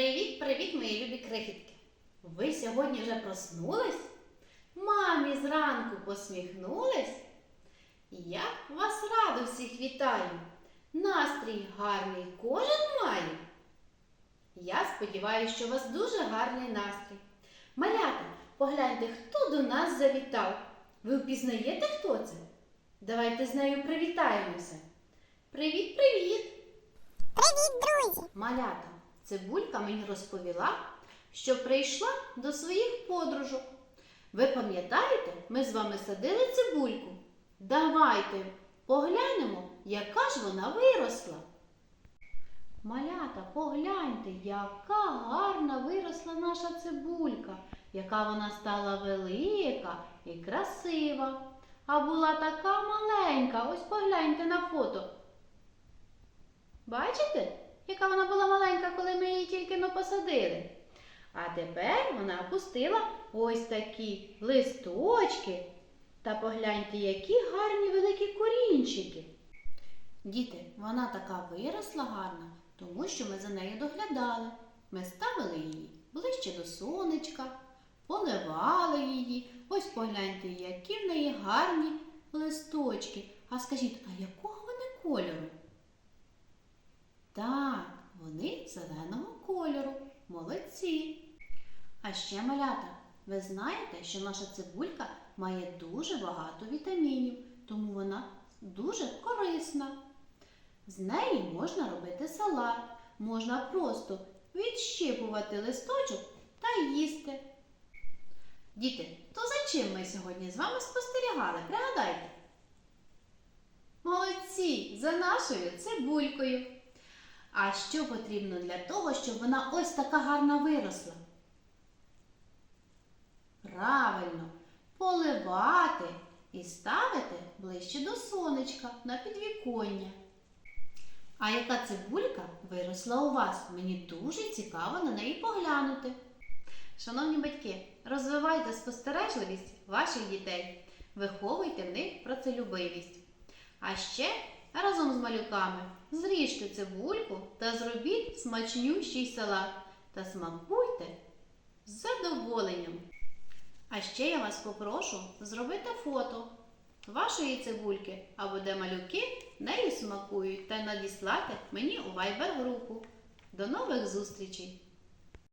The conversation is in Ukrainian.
Привіт-привіт, мої любі крихітки! Ви сьогодні вже проснулись? Мамі зранку посміхнулись? Я вас радо всіх вітаю! Настрій гарний кожен має. Я сподіваюся, що у вас дуже гарний настрій. Малята, погляньте, хто до нас завітав. Ви впізнаєте, хто це? Давайте з нею привітаємося. Привіт-привіт! Привіт, друзі! Малята, цибулька мені розповіла, що прийшла до своїх подружок. Ви пам'ятаєте, ми з вами садили цибульку. Давайте поглянемо, яка ж вона виросла. Малята, погляньте, яка гарна виросла наша цибулька, яка вона стала велика і красива. А була така маленька. Ось погляньте на фото. Бачите, вона була маленька, коли ми її тільки но посадили? А тепер вона опустила ось такі листочки. Та погляньте, які гарні великі корінчики. Діти, вона така виросла гарна, тому що ми за нею доглядали. Ми ставили її ближче до сонечка, поливали її. Ось погляньте, які в неї гарні листочки. А скажіть, а якого вони кольору? Так, зеленого кольору. Молодці. А ще малята, ви знаєте, що наша цибулька має дуже багато вітамінів, тому вона дуже корисна. З неї можна робити салат, можна просто відщипувати листочок та їсти. Діти, то за чим ми сьогодні з вами спостерігали? Пригадайте. Молодці! За нашою цибулькою. А що потрібно для того, щоб вона ось така гарна виросла? Правильно, поливати і ставити ближче до сонечка на підвіконня. А яка цибулька виросла у вас? Мені дуже цікаво на неї поглянути. Шановні батьки, розвивайте спостережливість ваших дітей, виховуйте в них працелюбивість. А ще разом з малюками зріжте цибульку та зробіть смачнющий салат та смакуйте з задоволенням. А ще я вас попрошу зробити фото вашої цибульки або де малюки нею смакують та надіслати мені у Viber групу. До нових зустрічей!